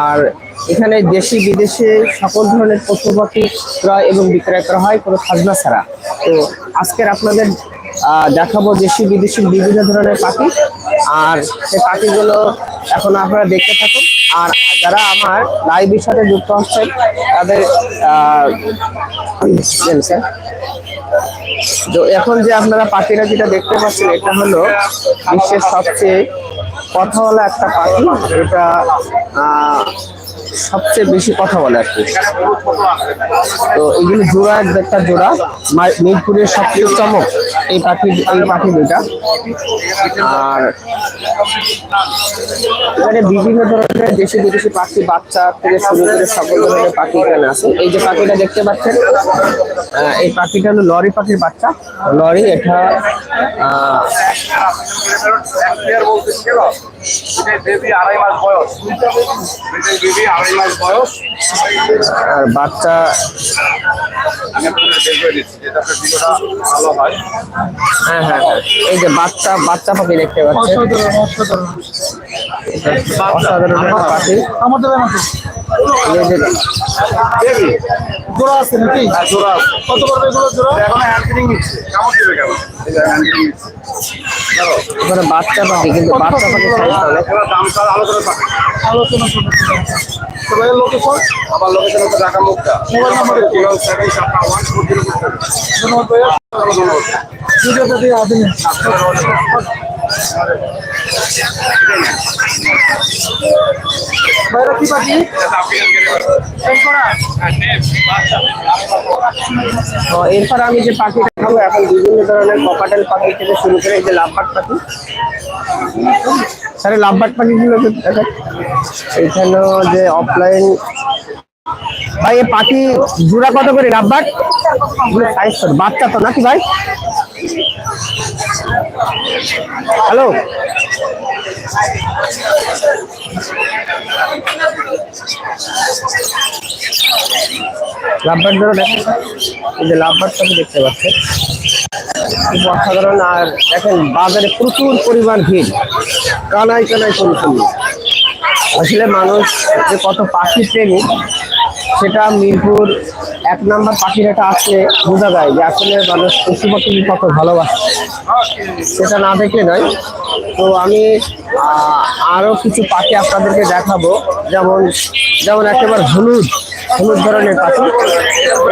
আর এখানে দেশি বিদেশে সকল ধরনের পশু পাখি ক্রয় এবং বিক্রয় করা হয় কোনো খাজনা ছাড়া। তো আজকের আপনাদের দেখাবো দেশি বিদেশি বিভিন্ন ধরনের পাখি। আর সেই পাখিগুলো এখন আপনারা দেখতে থাকুন। আর যারা আমার লাইভের সাথে যুক্ত হচ্ছেন তাদের তো এখন যে আপনারা পাখিরা যেটা দেখতে পাচ্ছেন, এটা হলো বিশ্বের সবচেয়ে কথাওয়ালা একটা পাখি এটা সবচেয়ে বেশি কথা বলে আর কি। তো এগুলো জোড়া একটা জোড়া। মিরপুরের সবচেয়ে চমক এই পাখি এই পাখি দুটা আর এখানে বিভিন্ন ধরনের দেশি বিদেশি পাখি বাচ্চা থেকে শুরু করে সকল ধরনের পাখি এখানে আছে। এই যে পাখিটা দেখতে পাচ্ছেন এই পাখিটা হলো লরি পাখির বাচ্চা। লরি এটা আহ, আড়াই মাস বয়স। আড়াই মাস বয়স। আর বাচ্চা হয়। হ্যাঁ হ্যাঁ হ্যাঁ। এই যে বাচ্চা বাচ্চা পাখি দেখতে পাচ্ছেন। অসাধারণ পাখি। আমাদের জোড়া আছে নাকি? জোড়া কত করবে এগুলো জোড়া? এখন হ্যান্ডলিং নিচ্ছে। কেমন দেবে কেমন? এখানে বাচ্চা পাখি কিন্তু বাচ্চা পাখি অনেক আলোচনা পাবে আলোচনা তো ভাইয়ের লোকেশন আমার লোকেশন হচ্ছে ঢাকা মুক্তা মোবাইল নাম্বার ধন্যবাদ ভাইয়া। ভিডিওটা দিয়ে ভাইরা কি পাখি এরপর আমি যে পাখি দেখাবো। এখন বিভিন্ন ধরনের কপাটেল পাখি থেকে শুরু করে এই যে লাভবাট পাখি। স্যার লাভবাট পাখিগুলো দেখেন। এখানেও যে অফলাইন ভাই এ পাখি জোড়া কত করে লাভবাট সাইজ বাচ্চা তো নাকি ভাই? হ্যালো লাভবাট ধরো দেখেন এই যে লাভবাট পাখি দেখতে পাচ্ছেন খুব অসাধারণ আর দেখেন বাজারে প্রচুর পরিমাণ ভিড়, কানায় কানায় পরিপূর্ণ আসলে মানুষ যে কত পাখি প্রেমী, সেটা মিরপুর এক নাম্বার পাখিরাটা আসলে বোঝা যায় যে আসলে মানুষ পশু পাখি কত ভালোবাসে। সেটা না দেখলে নয়। তো আমি আরও কিছু পাখি আপনাদেরকে দেখাবো। যেমন যেমন একেবারে হলুদ। হলুদ ধরনের পাখি।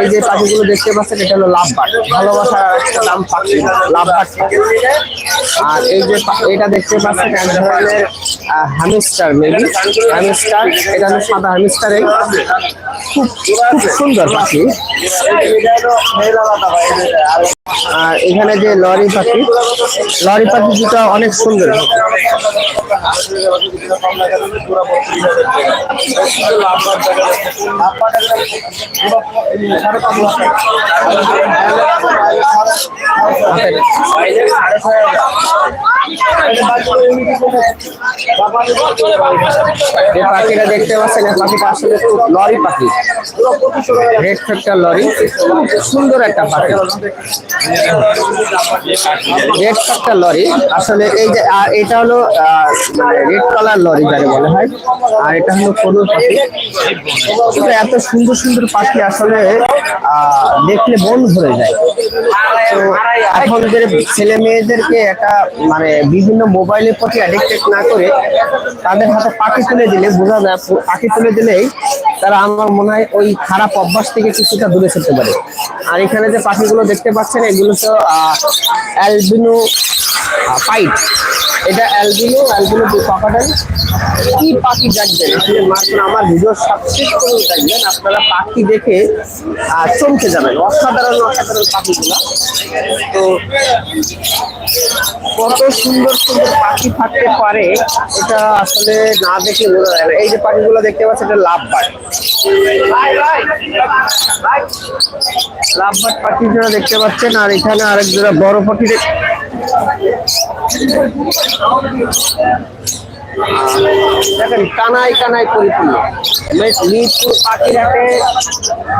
এই যে পাখিগুলো দেখতে পাচ্ছেন, এটা হলো লাভবাট ভালোবাসার একটা নাম পাখি লাভবাট বাট আর এই যে এটা দেখতে পাচ্ছেন, এক ধরনের হ্যামিস্টার মেবি হ্যামিস্টার এটা হলো সাদা হ্যামিস্টার খুব খুব সুন্দর পাখি। আর এখানে যে লরি পাখি লরি পাখি যেটা অনেক সুন্দর। যে পাখিটা দেখতে পাচ্ছেন, এই পাখিটা আসলে খুব লরি পাখি। Red factor lory. খুব সুন্দর একটা পাখি। Red factor lory. আসলে এই যে আর এটা হলো রেড কালার লরি যাকে বলা হয়। আর এটা হলো কোনো পাখি। কিন্তু এত সুন্দর সুন্দর পাখি আসলে দেখলে মন ভরে যায়। তো এখনদের ছেলে মেয়েদেরকে একটা মানে বিভিন্ন মোবাইলের প্রতি অ্যাডিক্টেড না করে তাদের হাতে পাখি তুলে দিলে, বোঝা যায় পাখি তুলে দিলেই তারা আমার মনে হয় ওই খারাপ অভ্যাস থেকে কিছুটা দূরে ফেলতে পারে। আর এখানে যে পাখিগুলো দেখতে পাচ্ছেন, এগুলো তো অ্যালবিনো পাইট এটা অ্যালবিনো অ্যালবিনো ককাটাল কি পাখি দেখবেন? আসলে মাত্র আমার ভিডিও সাবস্ক্রাইব করে দেখবেন। আপনারা পাখি দেখে চমকে যাবেন। অসাধারণ অসাধারণ পাখিগুলো। তো কত সুন্দর সুন্দর পাখি থাকতে পারে, এটা আসলে না দেখে বোঝা যায় এই যে পাখিগুলো দেখতে পাচ্ছেন, এটা লাভ বাট লাভ বাট পাখি যারা দেখতে পাচ্ছেন, আর এখানে আরেক জোড়া বড় পাখি দেখ- দেখেন কানাই কানাই পরিপূর্ণ। মিরপুর পাখিরহাটে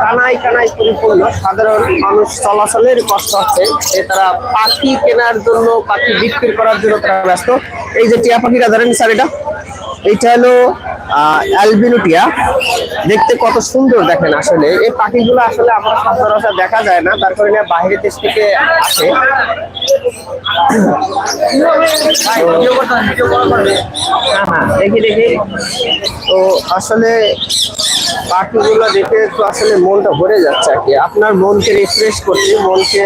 কানাই কানাই পরিপূর্ণ। সাধারণ মানুষ চলাচলের কষ্ট হচ্ছে। যে তারা পাখি কেনার জন্য, পাখি বিক্রি করার জন্য তারা ব্যস্ত। এই যে টিয়া পাখিটা, ধরেন স্যার এটা। এটা হলো অ্যালবিনুটিয়া। দেখতে কত সুন্দর দেখেন আসলে। এই পাখিগুলো আসলে আমরা সচরাচর দেখা যায় না, তারপরে না বাইরের দেশ থেকে আসে। হ্যাঁ হ্যাঁ দেখি দেখি। তো আসলে পাখিগুলো দেখে তো আসলে মনটা ভরে যাচ্ছে আর কি। আপনার মনকে রিফ্রেশ করতে মনকে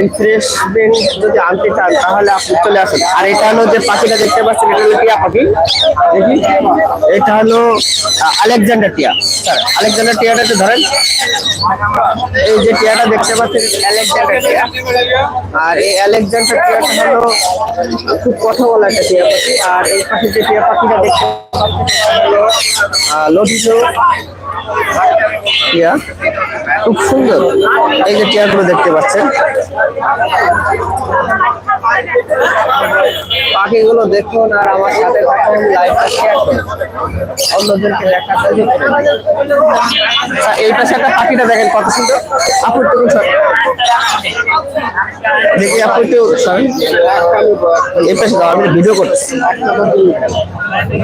রিফ্রেশমেন্ট যদি আনতে চান, তাহলে আপনি চলে আসুন। আর এটা হলো যে পাখিটা দেখতে পাচ্ছেন, এটা হলো টিয়া পাখি। দেখি। এটা হলো আলেকজান্ডার টিয়া। স্যার, আলেকজান্ডার টিয়াটা একটু ধরেন। এই যে টিয়াটা দেখতে পাচ্ছেন আলেকজান্ডার টিয়া। আর এই আলেকজান্ডার টিয়াটা হলো, খুব কথা বলা একটা টিয়া পাখি। আর এই পাখি যে টিয়া পাখিটা দেখতে লটিটো টিয়া? খুব সুন্দর। এই যে টিয়াগুলো দেখতে পাচ্ছেন। পাখিগুলো দেখুন আর আমার সাথে করুন। অন্যদেরকে আচ্ছা, এই পাশে একটা পাখিটা দেখেন কত সুন্দর। আপুর টুকুন সর। দেখি আপুর টুকুন সর এই পাশে দাও আমি ভিডিও করতেছি।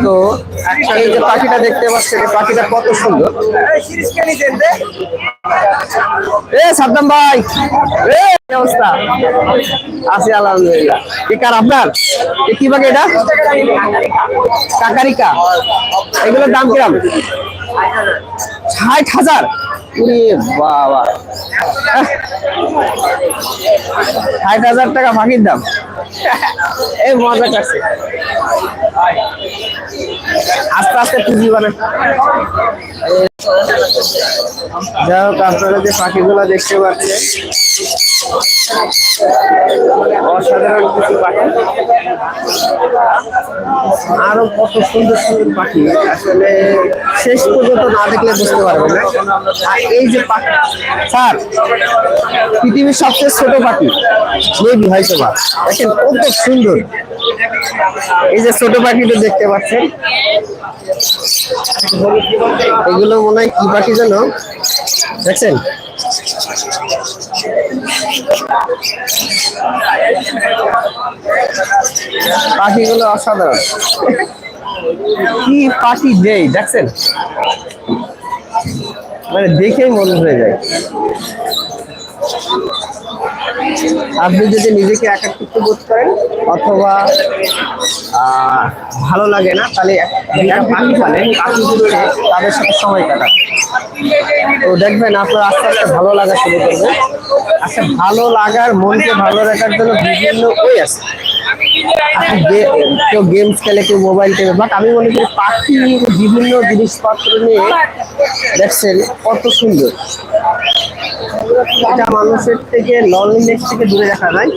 তো এই যে পাখিটা দেখতে পাচ্ছেন পাখিটা কত সুন্দর। এ সাদ্দাম ভাই আছি কার আপনার? কি এটা? কাকারিকা। এগুলোর দাম কিরাম? ষাট হাজার। বাবা। ষাট হাজার টাকা পাখির দাম। এই মজা কাটছে আস্তে আস্তে পুঁজি বানায় যাই আপনারা যে পাখিগুলো দেখতে পাচ্ছেন, অসাধারণ কিছু পাখি। আরও কত সুন্দর সুন্দর পাখি, আসলে শেষ পর্যন্ত না দেখলে বুঝতে পারবেন না। এই যে পাখি স্যার, পৃথিবীর সবচেয়ে ছোট পাখি মেবি হয়তো বা দেখেন, কত সুন্দর। এই যে ছোট পাখিটা দেখতে পাচ্ছেন। এগুলো মনে হয় কি পাখি যেন? দেখছেন? পাখিগুলো অসাধারণ। কি পাখি দেই, দেখছেন? মানে দেখেই মনে হয়ে যায়। আপনি যদি নিজেকে একাকিত্ব বোধ করেন অথবা ভালো লাগে না, তাহলে পাখি পালেন পাখিগুলোকে তাদের সাথে সময় কাটান। তো দেখবেন আপনার আস্তে আস্তে ভালো লাগা শুরু করবে। আচ্ছা ভালো লাগার, মনকে ভালো রাখার জন্য বিভিন্ন ওই আছে। কেউ গেমস খেলে, কেউ মোবাইল খেলে বাট আমি মনে করি পাখির বিভিন্ন জিনিসপত্র নিয়ে দেখছেন কত সুন্দর। এটা মানুষের থেকে লনলিনেস থেকে দূরে রাখা যায়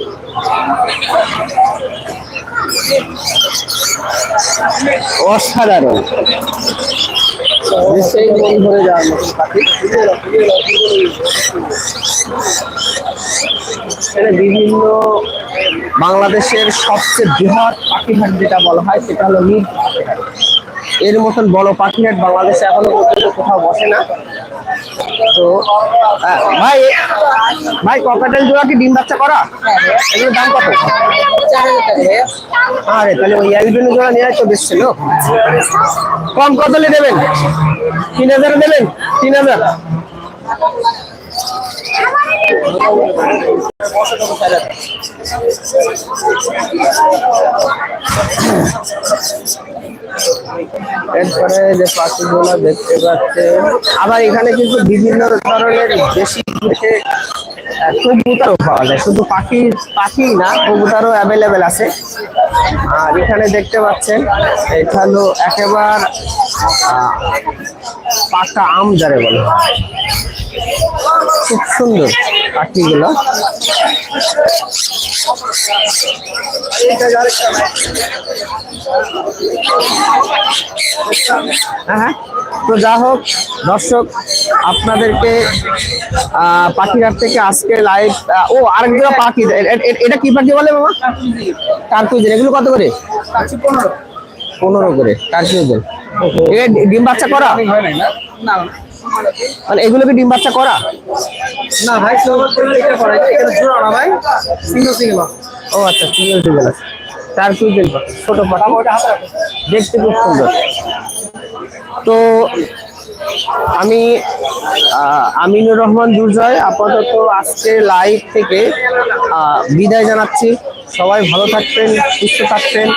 অসাধারণ। সেই মন ভরে যাওয়ার মতো পাখি এখানে বিভিন্ন বাংলাদেশের সবচেয়ে বৃহৎ পাখিঘাট যেটা বলা হয় সেটা হলো মির পাখিঘাট এর মতন বড় পাখিঘাট বাংলাদেশে এখনও পর্যন্ত কোথাও বসে না। তো ভাই ভাই ককাটেল জোড়া কি ডিম বাচ্চা করা? এগুলোর দাম কত? আরে, তাহলে ওই অ্যালবিনো জোড়া নেওয়া তো বেশ ছিল। কম কত দেবেন? তিন হাজার দেবেন? তিন হাজার? এরপরে যে পাখিগুলো দেখতে পাচ্ছে আবার এখানে কিন্তু বিভিন্ন ধরনের দেশি আহ, পাওয়া যায়। শুধু পাখি পাখি না কবুতরও অ্যাভেলেবেল আছে। আর এখানে দেখতে পাচ্ছেন হলো একেবার পাকা আম যারে বলে। খুব সুন্দর পাখিগুলো। হ্যাঁ হ্যাঁ। তো যা হোক দর্শক আপনাদেরকে পাখিঘাট থেকে আজকে লাইভ ও আরেকজোড়া পাখি এ- এ- এ- এটা কি পাখি বলে মামা? কার্কুইজেন এগুলো কত করে? পনেরো করে এ ডিম বাচ্চা করা? মানে এগুলো কি ডিম বাচ্চা করা? না ভাই এটা জোড়া না ভাই সিঙ্গেল সিঙ্গেল ও আচ্ছা সিঙ্গেল সিঙ্গেল আছে চার কুইন্টাল পাখি ছোট পাটা দেখতে খুব সুন্দর। তো আমি আমিনুর রহমান দুর্জয় আপাতত আজকে লাইভ থেকে বিদায় জানাচ্ছি। সবাই ভালো থাকবেন, সুস্থ থাকবেন।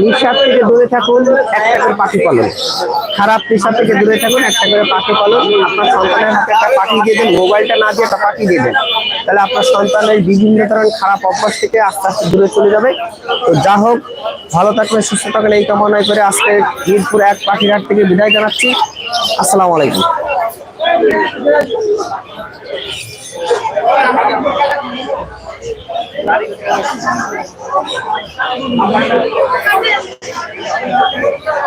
নিশার থেকে দূরে থাকুন, একটা করে পাখি পালন। খারাপ নেশা থেকে দূরে থাকুন, একটা করে পাখি পালন। আপনার সন্তানের হাতে একটা পাখি দিয়ে দেন, মোবাইলটা না দিয়ে একটা পাখি দিয়ে দেন। তাহলে আপনার সন্তানের বিভিন্ন ধরনের খারাপ অভ্যাস থেকে আস্তে আস্তে দূরে চলে যাবে। তো যা হোক, ভালো থাকবেন, সুস্থ থাকবেন, এই কামনায় করে আজকে মিরপুর এক পাখিরহাট থেকে বিদায় জানাচ্ছি। আসসালামু আলাইকুম। estarem próximos.